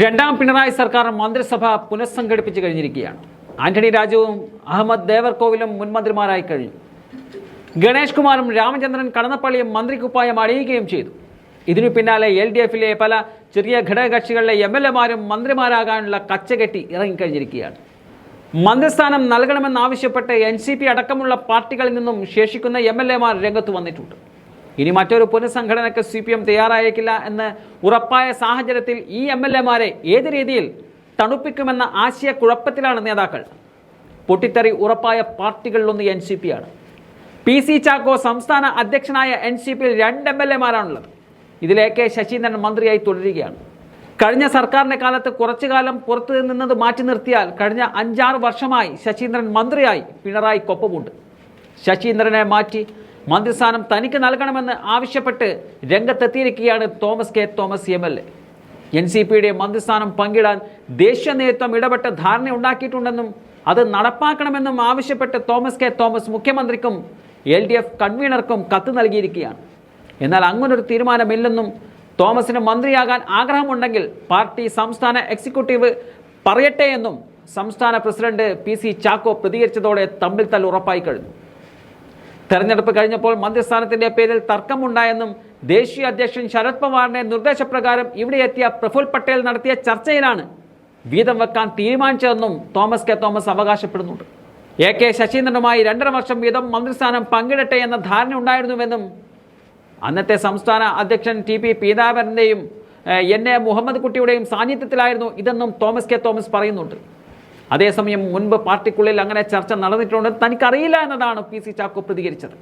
രണ്ടാം പിണറായി സർക്കാർ മന്ത്രിസഭ പുനഃസംഘടിപ്പിച്ചു കഴിഞ്ഞിരിക്കുകയാണ്. ആന്റണി രാജുവും അഹമ്മദ് ദേവർകോവിലും മുൻമന്ത്രിമാരായി കഴിഞ്ഞു. ഗണേഷ് കുമാറും രാമചന്ദ്രൻ കടന്നപ്പള്ളിയും മന്ത്രിക്കുപ്പായം അണിയുകയും ചെയ്തു. ഇതിനു പിന്നാലെ എൽ ഡി എഫിലെ പല ചെറിയ ഘടകകക്ഷികളിലെ എം എൽ എമാരും മന്ത്രിമാരാകാനുള്ള കച്ചകെട്ടി ഇറങ്ങിക്കഴിഞ്ഞിരിക്കുകയാണ്. മന്ത്രിസ്ഥാനം നൽകണമെന്നാവശ്യപ്പെട്ട് എൻ സി പി അടക്കമുള്ള പാർട്ടികളിൽ നിന്നും ശേഷിക്കുന്ന എം എൽ എമാർ രംഗത്ത് വന്നിട്ടുണ്ട്. ഇനി മറ്റൊരു പുനഃസംഘടനയ്ക്ക് സി പി എം തയ്യാറായേക്കില്ല എന്ന് ഉറപ്പായ സാഹചര്യത്തിൽ ഈ എം എൽ എമാരെ ഏത് രീതിയിൽ തണുപ്പിക്കുമെന്ന ആശയക്കുഴപ്പത്തിലാണ് നേതാക്കൾ. പൊട്ടിത്തെറി ഉറപ്പായ പാർട്ടികളിലൊന്ന് എൻ സി പി ആണ്. പി സി ചാക്കോ സംസ്ഥാന അധ്യക്ഷനായ എൻ സി പിയിൽ രണ്ട് എം എൽ എമാരാണുള്ളത്. ഇതിലെ കെ ശശീന്ദ്രൻ മന്ത്രിയായി തുടരുകയാണ്. കഴിഞ്ഞ സർക്കാരിന്റെ കാലത്ത് കുറച്ചു കാലം പുറത്തു നിന്നത് മാറ്റി നിർത്തിയാൽ കഴിഞ്ഞ അഞ്ചാറ് വർഷമായി ശശീന്ദ്രൻ മന്ത്രിയായി പിണറായി കൊപ്പമുണ്ട്. ശശീന്ദ്രനെ മാറ്റി മന്ത്രിസ്ഥാനം തനിക്ക് നൽകണമെന്ന് ആവശ്യപ്പെട്ട് രംഗത്തെത്തിയിരിക്കുകയാണ് Thomas K. Thomas M. L. A N. C. പിയുടെ മന്ത്രിസ്ഥാനം പങ്കിടാൻ ദേശീയ നേതൃത്വം ഇടപെട്ട് ധാരണ ഉണ്ടാക്കിയിട്ടുണ്ടെന്നും അത് നടപ്പാക്കണമെന്നും ആവശ്യപ്പെട്ട് തോമസ് കെ. തോമസ് മുഖ്യമന്ത്രിക്കും എൽ. ഡി. എഫ്. കൺവീനർക്കും കത്ത് നൽകിയിരിക്കുകയാണ്. എന്നാൽ അങ്ങനൊരു തീരുമാനമില്ലെന്നും തോമസിന് മന്ത്രിയാകാൻ ആഗ്രഹമുണ്ടെങ്കിൽ പാർട്ടി സംസ്ഥാന എക്സിക്യൂട്ടീവ് പറയട്ടെ എന്നും സംസ്ഥാന പ്രസിഡന്റ് പി. സി. ചാക്കോ പ്രതികരിച്ചതോടെ തമ്മിൽ തല്ലുറപ്പായി കഴിഞ്ഞു. തെരഞ്ഞെടുപ്പ് കഴിഞ്ഞപ്പോൾ മന്ത്രിസ്ഥാനത്തിന്റെ പേരിൽ തർക്കമുണ്ടായെന്നും ദേശീയ അധ്യക്ഷൻ ശരത് പവാറിന്റെ നിർദ്ദേശപ്രകാരം ഇവിടെ എത്തിയ പ്രഫുൽ പട്ടേൽ നടത്തിയ ചർച്ചയിലാണ് വീതം വെക്കാൻ തീരുമാനിച്ചതെന്നും തോമസ് കെ തോമസ് അവകാശപ്പെടുന്നുണ്ട്. എ കെ ശശീന്ദ്രനുമായി രണ്ടര വർഷം വീതം മന്ത്രിസ്ഥാനം പങ്കിടട്ടെ എന്ന ധാരണ ഉണ്ടായിരുന്നുവെന്നും അന്നത്തെ സംസ്ഥാന അധ്യക്ഷൻ ടി പി പീതാംബരന്റെയും എൻ എ മുഹമ്മദ് കുട്ടിയുടെയും സാന്നിധ്യത്തിലായിരുന്നു ഇതെന്നും തോമസ് കെ തോമസ് പറയുന്നുണ്ട്. അതേസമയം മുൻപ് പാർട്ടിക്കുള്ളിൽ അങ്ങനെ ചർച്ച നടന്നിട്ടുണ്ട് തനിക്കറിയില്ല എന്നതാണ് പി സി ചാക്കോ പ്രതികരിച്ചത്.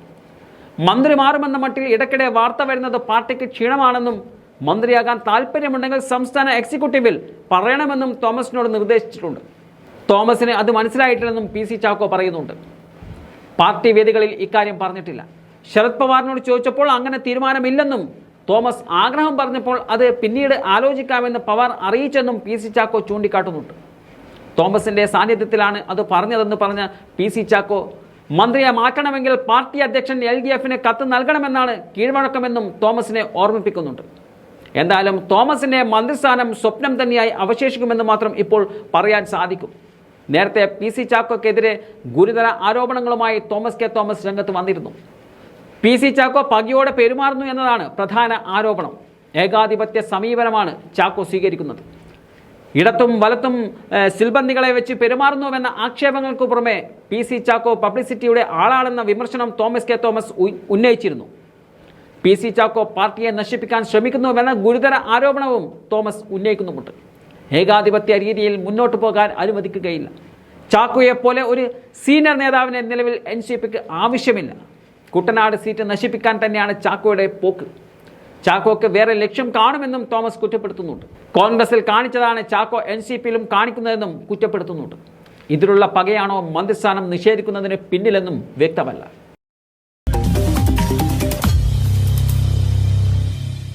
മന്ത്രി മാറുമെന്ന മട്ടിൽ ഇടയ്ക്കിടെ വാർത്ത വരുന്നത് പാർട്ടിക്ക് ക്ഷീണമാണെന്നും മന്ത്രിയാകാൻ താല്പര്യമുണ്ടെങ്കിൽ സംസ്ഥാന എക്സിക്യൂട്ടീവിൽ പറയണമെന്നും തോമസിനോട് നിർദ്ദേശിച്ചിട്ടുണ്ട്. തോമസിന് അത് മനസ്സിലായിട്ടില്ലെന്നും പി സി ചാക്കോ പറയുന്നുണ്ട്. പാർട്ടി വേദികളിൽ ഇക്കാര്യം പറഞ്ഞിട്ടില്ല. ശരത് പവാറിനോട് ചോദിച്ചപ്പോൾ അങ്ങനെ തീരുമാനമില്ലെന്നും തോമസ് ആഗ്രഹം പറഞ്ഞപ്പോൾ അത് പിന്നീട് ആലോചിക്കാമെന്ന് പവാർ അറിയിച്ചെന്നും പി സി ചാക്കോ ചൂണ്ടിക്കാട്ടുന്നുണ്ട്. തോമസിന്റെ സാന്നിധ്യത്തിലാണ് അത് പറഞ്ഞതെന്ന് പറഞ്ഞ പി സി ചാക്കോ മന്ത്രിയെ മാറ്റണമെങ്കിൽ പാർട്ടി അധ്യക്ഷൻ എൽ ഡി എഫിന് കത്ത് നൽകണമെന്നാണ് കീഴ്വഴക്കമെന്നും തോമസിനെ ഓർമ്മിപ്പിക്കുന്നുണ്ട്. എന്തായാലും തോമസിന്റെ മന്ത്രിസ്ഥാനം സ്വപ്നം തന്നെയായി അവശേഷിക്കുമെന്ന് മാത്രം ഇപ്പോൾ പറയാൻ സാധിക്കും. നേരത്തെ പി സി ചാക്കോക്കെതിരെ ഗുരുതര ആരോപണങ്ങളുമായി തോമസ് കെ തോമസ് രംഗത്ത് വന്നിരുന്നു. പി സി ചാക്കോ പകയോടെ പെരുമാറുന്നു എന്നതാണ് പ്രധാന ആരോപണം. ഏകാധിപത്യ സമീപനമാണ് ചാക്കോ സ്വീകരിക്കുന്നത്. ഇടത്തും വലത്തും സിൽബന്ദികളെ വെച്ച് പെരുമാറുന്നുവെന്ന ആക്ഷേപങ്ങൾക്ക് പുറമെ പി സി ചാക്കോ പബ്ലിസിറ്റിയുടെ ആളാണെന്ന വിമർശനം തോമസ് കെ തോമസ് ഉന്നയിച്ചിരുന്നു. പി സി ചാക്കോ പാർട്ടിയെ നശിപ്പിക്കാൻ ശ്രമിക്കുന്നുവെന്ന ഗുരുതര ആരോപണവും തോമസ് ഉന്നയിക്കുന്നുമുണ്ട്. ഏകാധിപത്യ രീതിയിൽ മുന്നോട്ട് പോകാൻ അനുവദിക്കുകയില്ല. ചാക്കോയെപ്പോലെ ഒരു സീനിയർ നേതാവിനെ നിലവിൽ എൻ സി പിക്ക് ആവശ്യമില്ല. കുട്ടനാട് സീറ്റ് നശിപ്പിക്കാൻ തന്നെയാണ് ചാക്കോയുടെ പോക്ക്. ചാക്കോക്ക് വേറെ ലക്ഷ്യം കാണുമെന്നും തോമസ് കുറ്റപ്പെടുത്തുന്നുണ്ട്. കോൺഗ്രസിൽ കാണിച്ചതാണ് ചാക്കോ എൻ സി പിയിലും കാണിക്കുന്നതെന്നും കുറ്റപ്പെടുത്തുന്നുണ്ട്. ഇതിലുള്ള പകയാണോ മന്ത്രിസ്ഥാനം നിഷേധിക്കുന്നതിന് പിന്നിലെന്നും വ്യക്തമല്ല.